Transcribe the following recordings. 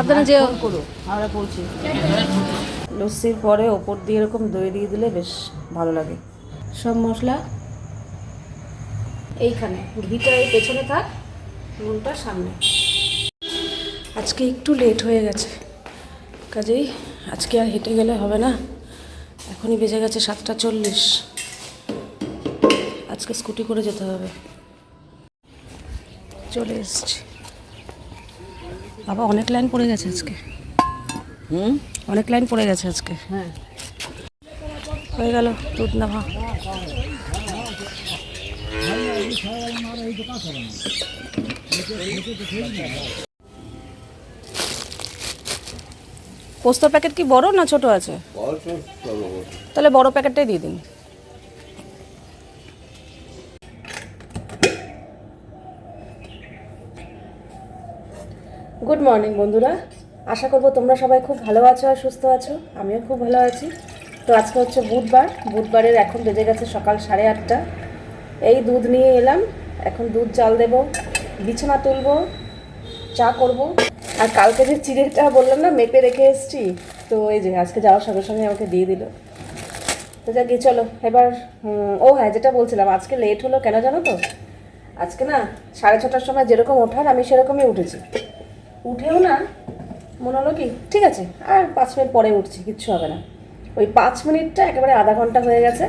সাবধানে যেও। করো, আমরা পৌঁছি লস্যির পরে ওপর দিয়ে এরকম দই দিয়ে দিলে বেশ ভালো লাগে। সব মশলা? এইখানে, ঘিটা এই পেছনে থাক, নুনটা সামনে। আজকে একটু লেট হয়ে গেছে। কাজেই আজকে আর হেঁটে গেলে হবে না। এখনই বেজে গেছে সাতটা চল্লিশ। আজকে স্কুটি করে যেতে হবে। চলে এসছি। বাবা অনেক লাইন পড়ে গেছে আজকে। হুম? অনেক লাইন পড়ে গেছে আজকে। হ্যাঁ। হয়ে গেল দুধ নেওয়া পোস্তর প্যাকেট কি বড় না ছোট আছে? তাহলে বড় প্যাকেটটাই দিয়ে দিন। গুড মর্নিং বন্ধুরা। আশা করব তোমরা সবাই খুব ভালো আছো আর সুস্থ আছো। আমিও খুব ভালো আছি। তো আজকে হচ্ছে বুধবার। বুধবারের এখন বেজে গেছে সকাল সাড়ে আটটা। এই দুধ নিয়ে এলাম। এখন দুধ চাল দেব, বিছানা তুলবো, চা করব। আর কালকে যে চিড়েটা বললাম না, মেপে রেখে এসেছি, তো এই যে আজকে যাওয়ার সঙ্গে সঙ্গে আমাকে দিয়ে দিল। তো যা গিয়ে চলো, এবার ও হ্যাঁ যেটা বলছিলাম, আজকে লেট হলো কেন জানো তো? আজকে না, সাড়ে ছটার সময় যেরকম ওঠার, আমি সেরকমই উঠেছি। উঠেও না। মনে হলো কি, ঠিক আছে, আর পাঁচ মিনিট পরে উঠছি, কিচ্ছু হবে না। ওই পাঁচ মিনিটটা একেবারে আধা ঘণ্টা হয়ে গেছে।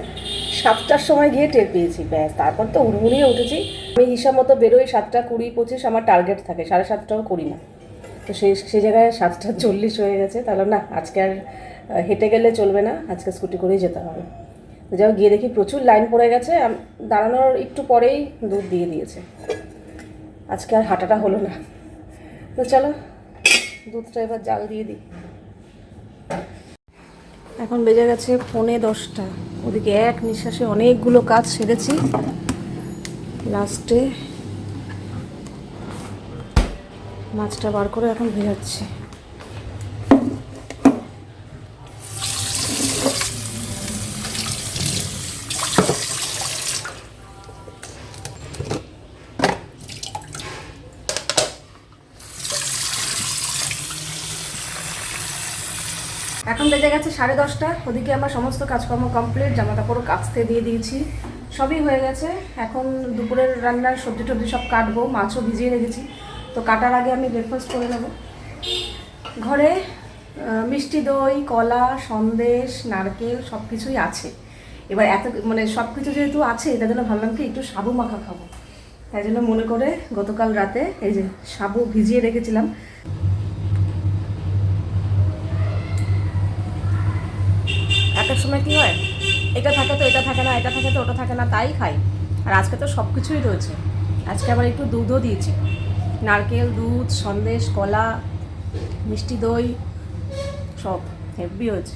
সাতটার সময় গিয়ে টের পেয়েছি, ব্যাস, তারপর তো উড়মুড়িয়ে উঠেছি। আমি হিসাব মতো বেরোই সাতটা কুড়ি পঁচিশ, আমার টার্গেট থাকে, সাড়ে সাতটাও করি না। তো সেই সেই জায়গায় সাতটা চল্লিশ হয়ে গেছে, তাহলে না, আজকে আর হেঁটে গেলে চলবে না, আজকে স্কুটি করেই যেতে হবে। যাও গিয়ে দেখি প্রচুর লাইন পড়ে গেছে দাঁড়ানোর একটু পরেই দুধ দিয়ে দিয়েছে। আজকে আর হাঁটাটা হলো না। তো চলো, দুধটা এবার জাল দিয়ে দিই। এখন বেজে গেছে পৌনে দশটা। ওদিকে এক নিঃশ্বাসে অনেকগুলো কাজ সেরেছি। লাস্টে মাছটা বার করে এখন ভেজাচ্ছি এখন বেজে গেছে সাড়ে দশটা। ওদিকে আমার সমস্ত কাজকর্ম কমপ্লিট জামা কাপড় কাচতে দিয়ে দিয়েছি। সবই হয়ে গেছে। এখন দুপুরের রান্নার সবজি টবজি সব কাটবো, মাছও ভিজিয়ে রেখেছি। তো কাটার আগে আমি ব্রেকফাস্ট করে নেব। ঘরে মিষ্টি দই, কলা, সন্দেশ, নারকেল সব কিছুই আছে। এবার এত মানে সব কিছু যেহেতু আছে তাই জন্য ভাবলাম কি একটু সাবু মাখা খাব। তাই জন্য মনে করে গতকাল রাতে এই যে সাবু ভিজিয়ে রেখেছিলাম। একটা সময় কি হয়? এটা থাকে তো এটা থাকে না এটা থাকে তো ওটা থাকে না তাই খাই। আর আজকে তো সব কিছুই রয়েছে। আজকে আবার একটু দুধও দিয়েছি। নারকেল দুধ সন্দেশ কলা মিষ্টি দই সব হেভি হয়েছে।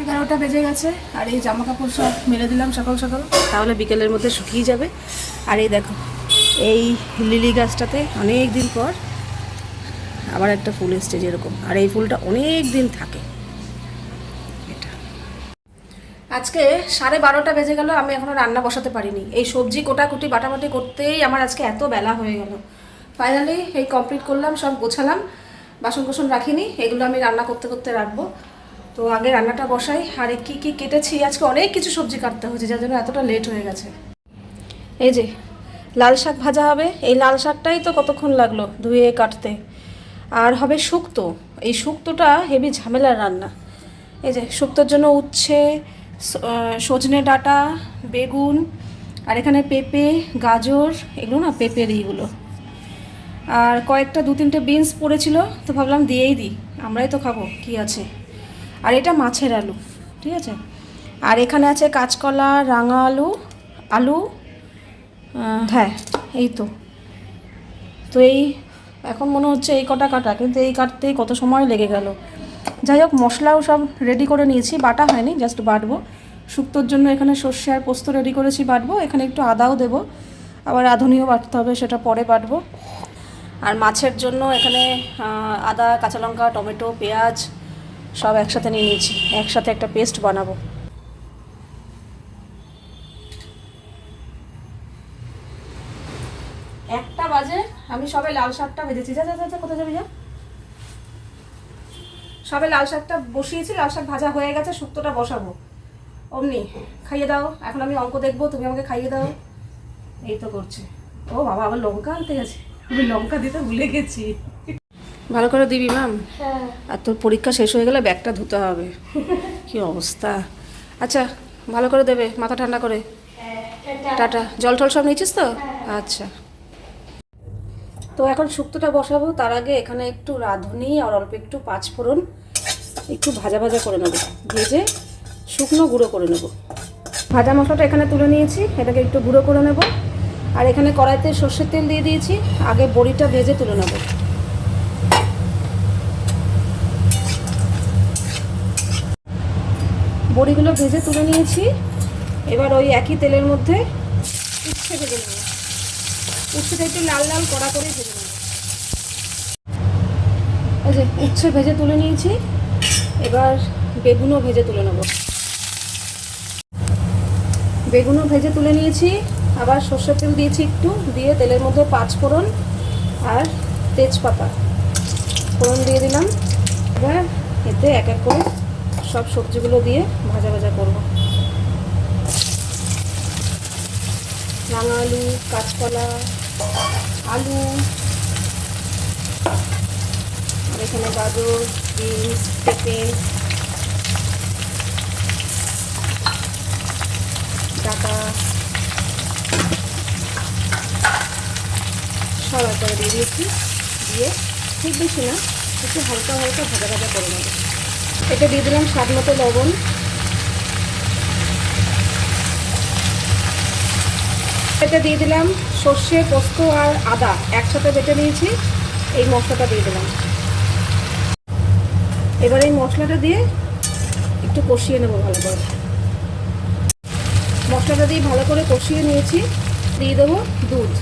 এগারোটা বেজে গেছে আর এই জামা কাপড় সব মেলে দিলাম সকাল সকাল। তাহলে বিকেলের মধ্যে শুকিয়ে যাবে। আর এই দেখো এই লিলি গাছটাতে অনেক দিন পর আবার একটা ফুল এসছে যেরকম। আর এই ফুলটা অনেক দিন থাকে এটা আজকে সাড়ে বারোটা বেজে গেল, আমি এখনও রান্না বসাতে পারিনি। এই সবজি কোটাকুটি বাটাবাটি করতেই আমার আজকে এত বেলা হয়ে গেল। ফাইনালি এই কমপ্লিট করলাম, সব গোছালাম বাসন কোসন রাখিনি, এগুলো আমি রান্না করতে করতে রাখব। তো আগে রান্নাটা বসাই, আর কী কী কেটেছি, আজকে অনেক কিছু সবজি কাটতে হয়েছে, যার জন্য এতটা লেট হয়ে গেছে। এই যে, লাল শাক ভাজা হবে, এই লাল শাকটাই তো কতক্ষণ লাগল ধুয়ে, কাটতে। আর হবে শুক্তো, এই শুক্তোটা হেভি ঝামেলার রান্না। এই যে, শুক্তোর জন্য উচ্ছে সজনে ডাঁটা, বেগুন, আর এখানে পেঁপে, গাজর, এগুলো না পেঁপের এইগুলো আর কয়েকটা দু তিনটে বিনস পড়েছিল, তো ভাবলাম দিয়েই দিই, আমরাই তো খাব, কি আছে? আর এটা মাছের আলু, ঠিক আছে? আর এখানে আছে কাঁচকলা, রাঙা আলু আলু হ্যাঁ এই তো। তো এই, এখন মনে হচ্ছে এই কটা কাটা, কিন্তু এই কাটতেই কত সময় লেগে গেল? যাই হোক মশলাও সব রেডি করে নিয়েছি বাটা হয়নি জাস্ট বাটবো। শুক্তোর জন্য এখানে সর্ষে আর পোস্ত রেডি করেছি বাটবো। এখানে একটু আদাও দেবো আবার রাঁধুনিও বাটতে হবে সেটা পরে বাটবো। আর মাছের জন্য এখানে আদা কাঁচা লঙ্কা টমেটো পেঁয়াজ সব একসাথে নিয়ে নিয়েছি। একসাথে একটা পেস্ট বানাবো। একটা বাজে আমি সবে লাল শাকটা ভেজেছি। যা যা, যা কোথায় যাবি যা? সবে লাল শাকটা বসিয়েছি লাল শাক ভাজা হয়ে গেছে শুক্তোটা বসাবো। অমনি খাইয়ে দাও। এখন আমি অঙ্ক দেখব তুমি আমাকে খাইয়ে দাও। এই তো করছে। ও বাবা আবার লঙ্কা আনতে গেছে। আমি লঙ্কা দিতে ভুলে গেছি। ভালো করে দিবি ম্যাম আর তোর পরীক্ষা শেষ হয়ে গেলে ব্যাগটা ধুতে হবে। কি অবস্থা? আচ্ছা ভালো করে দেবে মাথা ঠান্ডা করে। টাটা। জল টল সব নিয়েছিস তো? আচ্ছা। তো এখন শুক্তোটা বসাবো, তার আগে এখানে একটু রাঁধুনি আর অল্প একটু পাঁচফোড়ন একটু ভাজা ভাজা করে নেব, ভেজে শুকনো গুঁড়ো করে নেব। ভাজা মশলাটা এখানে তুলে নিয়েছি, এটাকে একটু গুঁড়ো করে নেব। আর এখানে কড়াইতে সর্ষের তেল দিয়ে দিয়েছি, আগে বড়িটা ভেজে তুলে নেব। বড়িগুলো ভেজে তুলে নিয়েছি, এবার ওই একই তেলের মধ্যে উচ্ছে ভেজে নেব। উচ্ছেটা একটু লাল লাল কড়া করে ভেজে নেব। উচ্ছে ভেজে তুলে নিয়েছি। এবার বেগুনও ভেজে তুলে নেব। বেগুনও ভেজে তুলে নিয়েছি। আবার সর্ষের তেল দিয়েছি একটু, দিয়ে তেলের মধ্যে পাঁচ ফোড়ন আর তেজপাতা। ফোড়ন দিয়ে দিলাম। এবার এতে এক এক করে সব সবজিগুলো দিয়ে ভাজা ভাজা করব। রাঙা আলু, কাঁচকলা আলু এখানে গাজর, বিনস, পেঁপে, ডাটা, সব একবারে দিয়ে দিয়েছি। দিয়ে খুব বেশি না, একটু হালকা হালকা ভাজা ভাজা করে নেব। এটা দিয়ে দিলাম স্বাদ মতো লবণ। এটা দিয়ে দিলাম, সর্ষে, পোস্ত আর আদা একসাথে বেটে নিয়েছি। এই মশলাটা দিয়ে দিলাম। এবার এই মশলাটা দিয়ে একটু কষিয়ে নেব ভালো করে। মশলাটা দিয়ে ভালো করে কষিয়ে নিয়েছি। দিয়ে দেবো দুধ।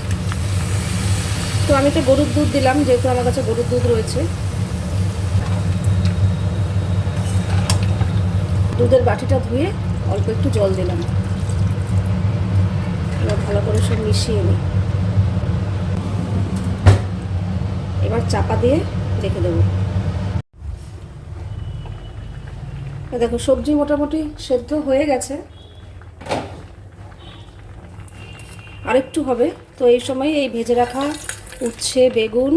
তো আমি তো গরুর দুধ দিলাম, যেহেতু আমার কাছে গরুর দুধ রয়েছে। দুধের বাটিটা ধুয়ে অল্প একটু জল দিলাম। এবার ভালো করে সব মিশিয়ে নিই। এবার চাপা দিয়ে রেখে দেবো। দেখো, সবজি মোটামুটি সেদ্ধ হয়ে গেছে। আরেকটু হবে। তো এই সময় এই ভেজে রাখা উচ্ছে, বেগুন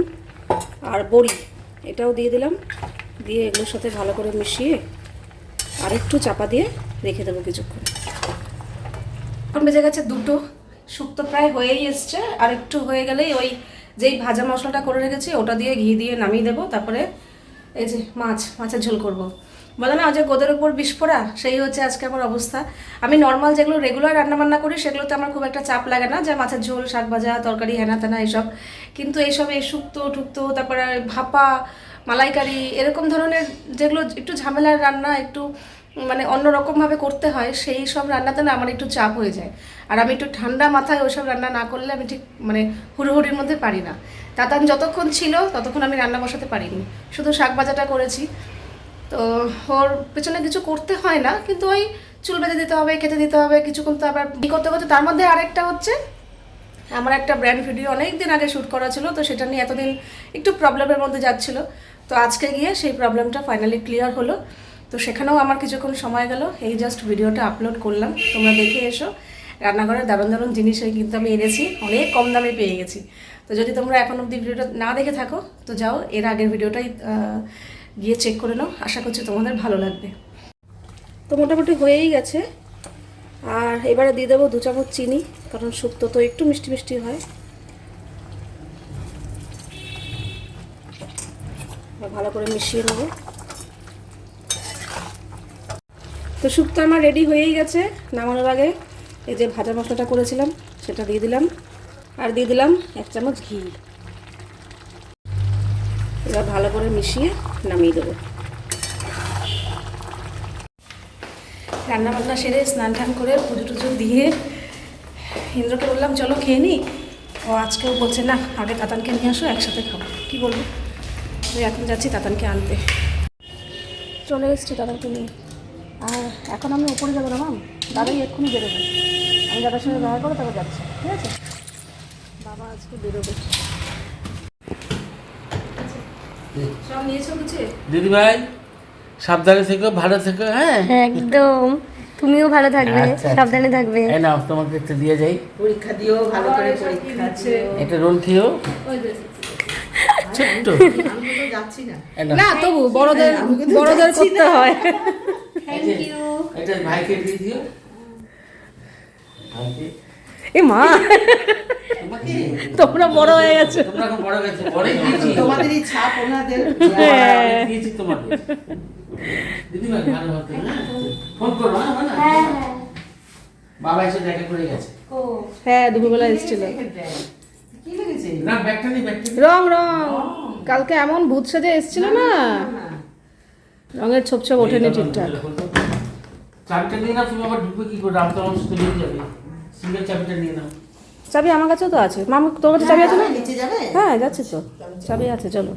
আর বড়ি, এটাও দিয়ে দিলাম। দিয়ে এগুলোর সাথে ভালো করে মিশিয়ে আরেকটু চাপা দিয়ে রেখে দেবো কিছুক্ষণ। এখন বেজে গেছে দুটো। শুক্তো প্রায় হয়েই এসছে। আর একটু হয়ে গেলেই ওই যেই ভাজা মশলাটা করে রেখেছি, ওটা দিয়ে ঘি দিয়ে নামিয়ে দেবো। তারপরে এই যে মাছ, মাছের ঝোল করব। বলে না যে গোদের উপর পড়া, সেই হচ্ছে আজকে আমার অবস্থা। আমি নর্মাল যেগুলো রেগুলার রান্নাবান্না করি, সেগুলোতে আমার খুব একটা চাপ লাগে না, যে মাছের ঝোল, শাক ভাজা, তরকারি হেনা তেনা এসব। কিন্তু এইসব, এই শুক্তো, টুক্তো, তারপরে ভাপা, মালাইকারি, এরকম ধরনের যেগুলো একটু ঝামেলার রান্না, একটু মানে অন্যরকমভাবে করতে হয়, সেই সব রান্নাতে না আমার একটু চাপ হয়ে যায়। আর আমি একটু ঠান্ডা মাথায় ওইসব রান্না না করলে আমি ঠিক মানে হুড়োহুড়ির মধ্যে পারি না। তাতান যতক্ষণ ছিল ততক্ষণ আমি রান্না বসাতে পারিনি। শুধু শাক ভাজাটা করেছি। তো ওর পেছনে কিছু করতে হয় না, কিন্তু ওই চুল বেঁধে দিতে হবে খেতে দিতে হবে, কিছুক্ষণ তো আবার ই করতে করতে তার মধ্যে আরেকটা হচ্ছে, আমার একটা ব্র্যান্ড ভিডিও অনেক দিন আগে শ্যুট করা ছিল, তো সেটা নিয়ে এতদিন একটু প্রবলেমের মধ্যে যাচ্ছিল। তো আজকে গিয়ে সেই প্রবলেমটা ফাইনালি ক্লিয়ার হলো। তো সেখানেও আমার কিছুক্ষণ সময় গেল। এই জাস্ট ভিডিওটা আপলোড করলাম। তোমরা দেখে এসো। রান্নাঘরের দারুণ দারুণ জিনিসই কিন্তু আমি এনেছি। অনেক কম দামে পেয়ে গেছি। তো যদি তোমরা এখন অবধি ভিডিওটা না দেখে থাকো, তো যাও, এর আগের ভিডিওটাই গিয়ে চেক করে নাও। আশা করছি তোমাদের ভালো লাগবে। তো মোটামুটি হয়েই গেছে। আর এবারে দিয়ে দেবো দু চামচ চিনি, কারণ শুক্তো তো একটু মিষ্টি মিষ্টি হয়। ভালো করে মিশিয়ে নেব। তো শুক্তো আমার রেডি হয়েই গেছে নামানোর আগে। এই যে ভাজা মশলাটা করেছিলাম, সেটা দিয়ে দিলাম। আর দিয়ে দিলাম এক চামচ ঘি। এবার ভালো করে মিশিয়ে নামিয়ে দেবো। রান্না বান্না সেরে স্নান টান করে পুজো টুজো দিয়ে ইন্দ্রকে বললাম, চলো খেয়ে নিই ও আজকেও বলছে, না, আগে তাতানকে নিয়ে আসো, একসাথে খাব। কী বলব? এখন যাচ্ছি তাতানকে আনতে। চলে এসছি তাতানকে নিয়ে। আর এখন আমি উপরে যাব না মাম দাদাই এক্ষুনি বেরোবে। আমি দাদার সঙ্গে দেখা করে তারপর যাচ্ছি ঠিক আছে? বাবা আজকে বেরোবে। সব নিয়েছো কিছু? দিদি ভাই সাবধানে থেকো ভালো থেকো হ্যাঁ? একদম। তুমিও ভালো থাকবে আচ্ছা, আচ্ছা। সাবধানে থাকবে। এই নাও তোমাকে একটা দিয়ে যাই। পরীক্ষা দিও ভালো করে পরীক্ষা এটা রোল খেয়েও? ছোট্ট। যাচ্ছি না। না তবু বড়দের বড়দের করতে হয়। এটা ভাইকে দিয়ে দিও। ভাইকে। এ মা। তোমরা বড় হয়ে গেছো। তোমরা এখন বড় গেছে বড়ই দিয়েছি তোমাদেরই ছাপ ওনাদের আমি দিয়েছি তোমাকে দিদিভাই ভালো হতো হ্যাঁ? ফোন করো হ্যাঁ বাবা এসে দেখা করে গেছে। হ্যাঁ দুপুরবেলা এসেছিল। কি লেগেছে? না ব্যাগটা নেই ব্যাগটা নেই। রং রং। কালকে এমন ভূত সেজে এসেছিল না। রঙের ছোপ ছোপ ওঠেনি ঠিকঠাক। চাবিটা নিয়ে নাও তুমি আবার ঢুকবে কি করে? মানুষ তো নিয়ে যাবে। সিঙ্গেল চাবিটা নিয়ে নাও। চাবি আমার কাছেও তো আছে। মামু তোর কাছে চাবি আছে না? নিচে যাবে? হ্যাঁ যাচ্ছে তো। চাবি আছে চলো।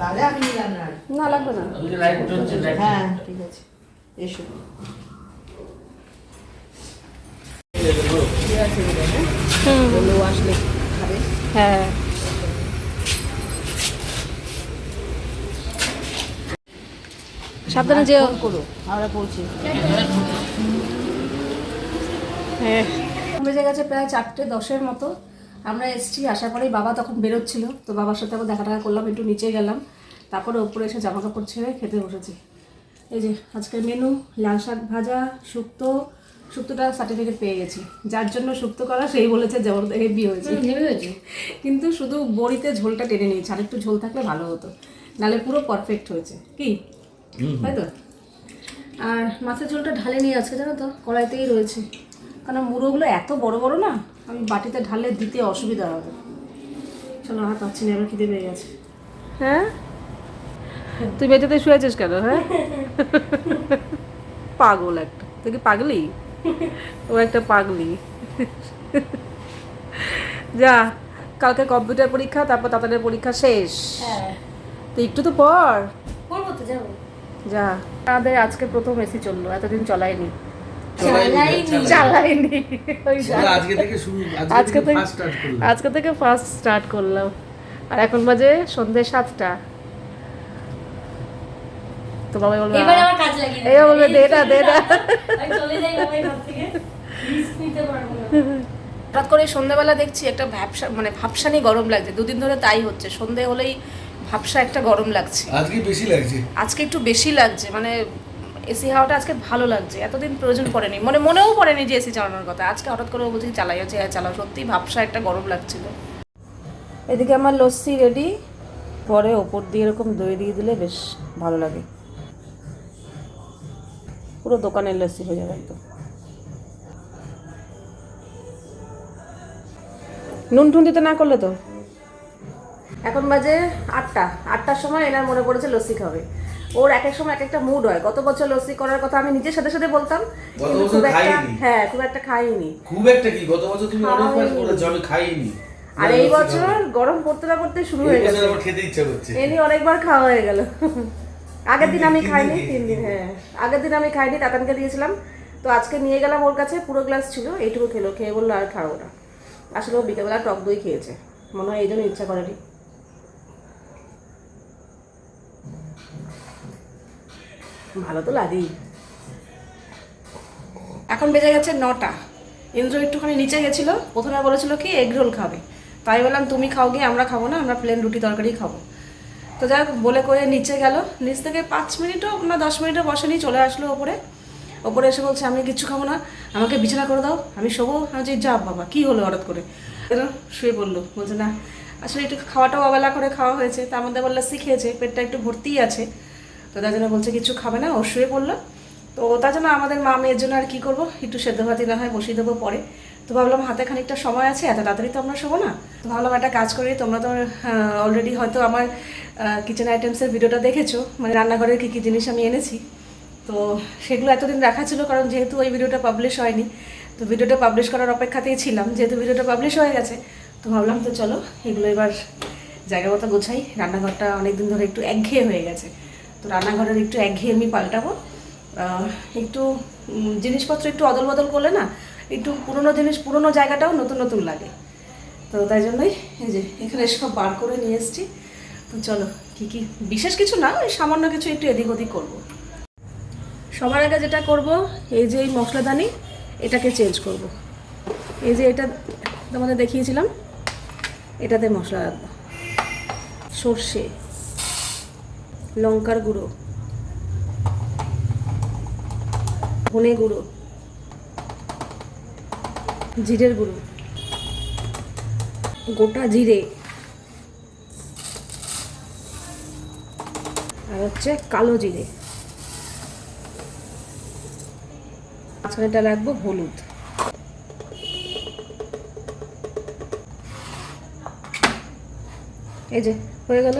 তাহলে আমি নিলাম না। না লাগবে না। ওই যে লাইট জ্বলছে হ্যাঁ ঠিক আছে। এসো। বলল আসলে হ্যাঁ। সাবধানে যেও। করো আমরা পৌঁছি। হ্যাঁ। বেজে গেছে প্রায় চারটে দশের মতো। আমরা এসছি আসার পরেই বাবা তখন বেরোচ্ছিল। তো বাবার সাথে আবার দেখা টাকা করলাম একটু নিচে গেলাম। তারপরে ওপরে এসে জামা কাপড় ছেড়ে খেতে বসেছি। এই যে আজকের মেনু লাল শাক ভাজা শুক্তো। শুক্তোটা সার্টিফিকেট পেয়ে গেছি। যার জন্য শুক্তো করা সেই বলেছে যেমন হেভি হয়েছে। কিন্তু শুধু বড়িতে ঝোলটা টেনে নিয়েছে আর একটু ঝোল থাকলে ভালো হতো। নালে পুরো পারফেক্ট হয়েছে। কি? তাই তো? আর মাছের ঝোলটা ঢালে নিয়ে আজকে জানো তো? কড়াইতেই রয়েছে। কারণ মুড়োগুলো এত বড় বড় না আমি বাটিতে ঢালে দিতে অসুবিধা হবে। চলো আর পাচ্ছি না এবার খিদে পেয়ে গেছে। হ্যাঁ? তুই বেঁচেতে শুয়েছিস কেন হ্যাঁ? পাগল একটা। তুই কি পাগলি? ও একটা পাগলি। যা কালকে কম্পিউটার পরীক্ষা তারপর তাদের পরীক্ষা শেষ। হ্যাঁ। তো একটু তো পর। করব তো যাব। যা। আমাদের আজকে প্রথম এসি চলল এতদিন চলায়নি চালাইনি। আজকে থেকে আজকে ফার্স্ট স্টার্ট করলাম। আজকে থেকে ফার্স্ট স্টার্ট করলাম। আর এখন বাজে সন্ধে সাতটা। তো বাবা বলবে এবার আমার কাজ লাগিয়ে এই বলবে দে না দে না আমি চলে যাই বাবা এখান থেকে। রিস্ক নিতে পারব না। হঠাৎ করে সন্ধ্যাবেলা দেখছি একটা ভ্যাপসা মানে ভাবসানি গরম লাগছে। দুদিন ধরে তাই হচ্ছে। সন্ধে হলেই ভাবসা একটা গরম লাগছে। আজকে বেশি লাগছে? আজকে একটু বেশি লাগছে মানে এসি হাওয়াটা আজকে ভালো লাগছে এতদিন প্রয়োজন পড়েনি। মানে মনেও পড়েনি যে এসি চালানোর কথা। আজকে হঠাৎ করে বলছি চালাই হচ্ছে হ্যাঁ চালাও। সত্যি ভাবসা একটা গরম লাগছিল। এদিকে আমার লস্যি রেডি পরে ওপর দিয়ে এরকম দই দিয়ে দিলে বেশ ভালো লাগে। পুরো দোকানের লস্যি হয়ে যাবে একদম। নুন টুন দিতে না করলে তো? এখন বাজে আটটা। আটটার সময় এনার মনে পড়েছে লস্যি খাবে। ওর এক এক সময় এক একটা মুড হয়। গত বছর লস্যি করার কথা আমি নিজের সাথে সাথে বলতাম কিন্তু খুব একটা হ্যাঁ খুব একটা খাইনি। খুব একটা কি? গত বছর তুমি অনেকবার করেছ আমি খাইনি। আর এই বছর গরম পড়তে না পড়তে শুরু হয়ে গেছে। খেতে ইচ্ছা করছে। এনি অনেকবার খাওয়া হয়ে গেল। আগের দিন আমি খাইনি তিন দিন হ্যাঁ। আগের দিন আমি খাইনি তাতানকে দিয়েছিলাম। তো আজকে নিয়ে গেলাম ওর কাছে পুরো গ্লাস ছিল এইটুকু খেলো। খেয়ে বলল আর খাব না। আসলে ও বিকেলবেলা টক দই খেয়েছে। মনে হয় এই জন্য ইচ্ছা করেনি। ভালো তো লাগেই। এখন বেজে গেছে নটা। ইন্দ্র একটুখানি নিচে গেছিল, প্রথমে বলেছিল কি এগ রোল খাবে। তাই বললাম, তুমি খাও গিয়ে, আমরা খাব না, আমরা প্লেন রুটি তরকারি খাব। তো যাই বলে করে নিচে গেল। নিচ থেকে পাঁচ মিনিটও না দশ মিনিটও বসেনি, চলে আসলো ওপরে। ওপরে এসে বলছে, আমি কিচ্ছু খাব না, আমাকে বিছানা করে দাও, আমি শোবো। আমি যা বাবা, কী হলো হঠাৎ করে? শুয়ে পড়ল। বলছে, না, আসলে একটু খাওয়াটাও অবেলা করে খাওয়া হয়েছে। তার মধ্যে বললে শিখেছে পেটটা একটু ভর্তিই আছে। তো তার জন্য বলছে, কিছু খাবে না, ও শুয়ে পড়ল। তো তার জন্য আমাদের মা মেয়ের জন্য আর কি করব? একটু সেদ্ধ ভাতি না হয়, বসিয়ে দেবো পরে। তো ভাবলাম হাতে খানিকটা সময় আছে, এত তাড়াতাড়ি তো আমরা শোবো না। তো ভাবলাম একটা কাজ করি, তোমরা তো অলরেডি হয়তো আমার কিচেন আইটেমসের ভিডিওটা দেখেছ মানে রান্নাঘরের কী কী জিনিস আমি এনেছি। তো সেগুলো এতদিন রাখা ছিল, কারণ যেহেতু ওই ভিডিওটা পাবলিশ হয়নি, তো ভিডিওটা পাবলিশ করার অপেক্ষাতেই ছিলাম। যেহেতু ভিডিওটা পাবলিশ হয়ে গেছে, তো ভাবলাম তো চলো, এগুলো এবার জায়গা মতো গোছাই। রান্নাঘরটা অনেকদিন ধরে একটু একঘেয়ে হয়ে গেছে। তো রান্নাঘরের একটু একঘেয়ে আমি পাল্টাবো একটু জিনিসপত্র একটু অদল বদল করলে না, একটু পুরনো জিনিস, পুরনো জায়গাটাও নতুন নতুন লাগে। তো তাই জন্যই এই যে এখানে সব বার করে নিয়ে এসেছি। তো চলো, কী কী বিশেষ কিছু না, ওই সামান্য কিছু একটু এদিক ওদিক করব। সবার আগে যেটা করব, এই যে এই মশলাদানি, এটাকে চেঞ্জ করব। এই যে এটা তোমাদের দেখিয়েছিলাম, এটাতে মশলা রাখব। সর্ষে। লঙ্কার গুঁড়ো, ধনে গুঁড়ো, জিরের গুঁড়ো, গোটা জিরে, আর হচ্ছে কালো জিরে। মাঝখানেটা রাখব হলুদ। এই যে, হয়ে গেল?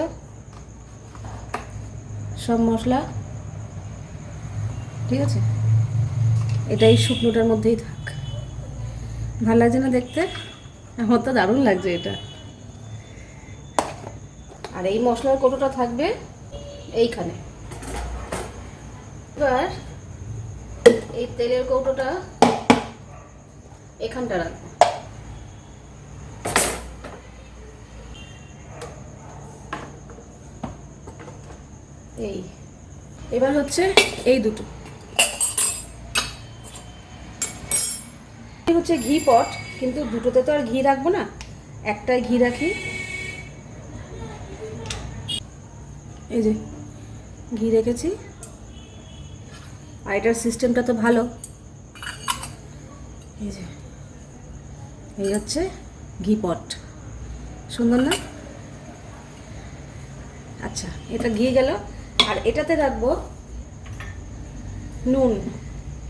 সব মশলা। ঠিক আছে? এটা এই শুকনোটার মধ্যেই থাক। ভালো লাগছে না দেখতে? আমার তো দারুণ লাগছে এটা। আর এই মশলার কৌটোটা থাকবে এইখানে। এবার এই তেলের কৌটোটা এখানটা রাখব এই। এবার হচ্ছে এই দুটো। হচ্ছে ঘি পট, কিন্তু দুটোতে তো আর ঘি রাখব না, একটাই ঘি রাখি। এই যে, ঘি রেখেছি। আর এটার সিস্টেমটা তো ভালো। এই যে, এই হচ্ছে ঘি পট। সুন্দর না? আচ্ছা এটা ঘি গেল। আর এটাতে রাখব নুন।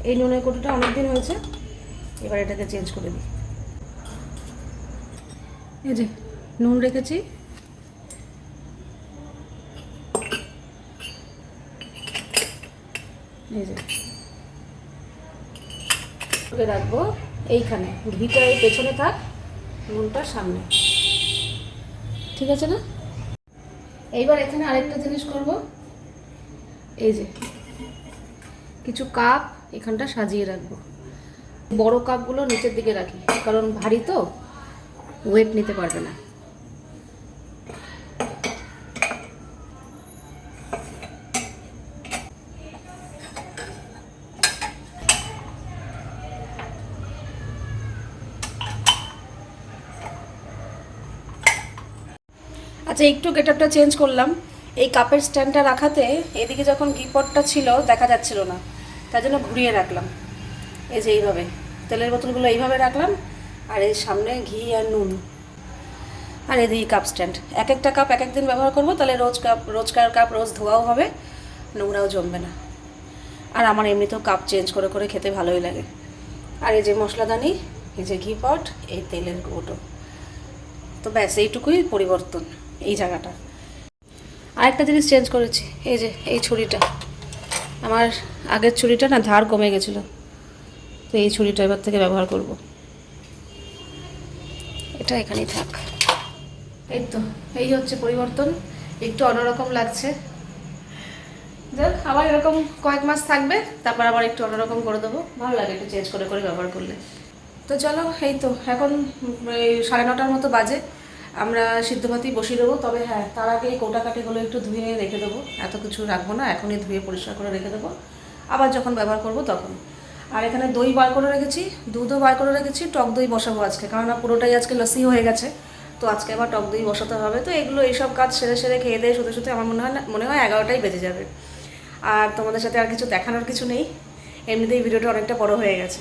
এই নুনের কোটোটা অনেকদিন হয়েছে, এবার এটাকে চেঞ্জ করে দিই। এই যে, নুন রেখেছি। এই যে। রাখব এইখানে ঘিটা এই পেছনে থাক, নুনটা সামনে। ঠিক আছে না? এইবার এখানে আরেকটা জিনিস করব। এই যে, কিছু কাপ এখানটা সাজিয়ে রাখব। বড় কাপগুলো নিচের দিকে রাখি, কারণ ভারী তো ওয়েট নিতে পারবে না। আচ্ছা একটু গেটআপটা চেঞ্জ করলাম। এই কাপের স্ট্যান্ডটা রাখাতে এদিকে যখন ঘিপটটা ছিল, দেখা যাচ্ছিল না। তার জন্য ঘুরিয়ে রাখলাম। এই যে এইভাবে। তেলের বোতলগুলো এইভাবে রাখলাম, আর এই সামনে ঘি আর নুন। আর এদিকে কাপ স্ট্যান্ড। এক একটা কাপ এক একদিন ব্যবহার করব, তাহলে রোজ কাপ, রোজকার কাপ, রোজ ধোয়াও হবে, নোংরাও জমবে না। আর আমার এমনিতেও কাপ চেঞ্জ করে করে খেতে ভালোই লাগে। আর এই যে মশলাদানি, এই যে ঘি পট, এই তেলের কৌটো। তো ব্যাস, এইটুকুই পরিবর্তন, এই জায়গাটা। আরেকটা জিনিস চেঞ্জ করেছি, এই যে, এই ছুরিটা। আমার আগের ছুরিটা না ধার কমে গেছিল, তো এই ছুরিটা এবার থেকে ব্যবহার করব। এটা এখানেই থাক। এই তো, এই হচ্ছে পরিবর্তন, একটু অন্যরকম লাগছে। যাক আবার এরকম কয়েক মাস থাকবে, তারপর আবার একটু অন্যরকম করে দেবো। ভালো লাগে একটু চেঞ্জ করে করে ব্যবহার করলে। তো চলো, এই তো, এখন সাড়ে নটার মতো বাজে। আমরা সিদ্ধ ভাতই বসিয়ে দেবো, তবে হ্যাঁ তার আগে এই একটু ধুয়ে রেখে দেবো। এত কিছু রাখব না, এখনই ধুয়ে পরিষ্কার করে রেখে দেবো। আবার যখন ব্যবহার করব তখন। আর এখানে দই বার করে রেখেছি, দুধও বার করে রেখেছি, টক দই বসাবো আজকে, কারণ না পুরোটাই আজকে লস্যি হয়ে গেছে। তো আজকে আবার টক দই বসাতে হবে। তো এগুলো এইসব কাজ সেরে সেরে খেয়ে দিয়ে শুধু শুধু আমার মনে হয় না, মনে হয় এগারোটাই বেজে যাবে। আর তোমাদের সাথে আর কিছু দেখানোর কিছু নেই। এমনিতেই ভিডিওটা অনেকটা বড় হয়ে গেছে।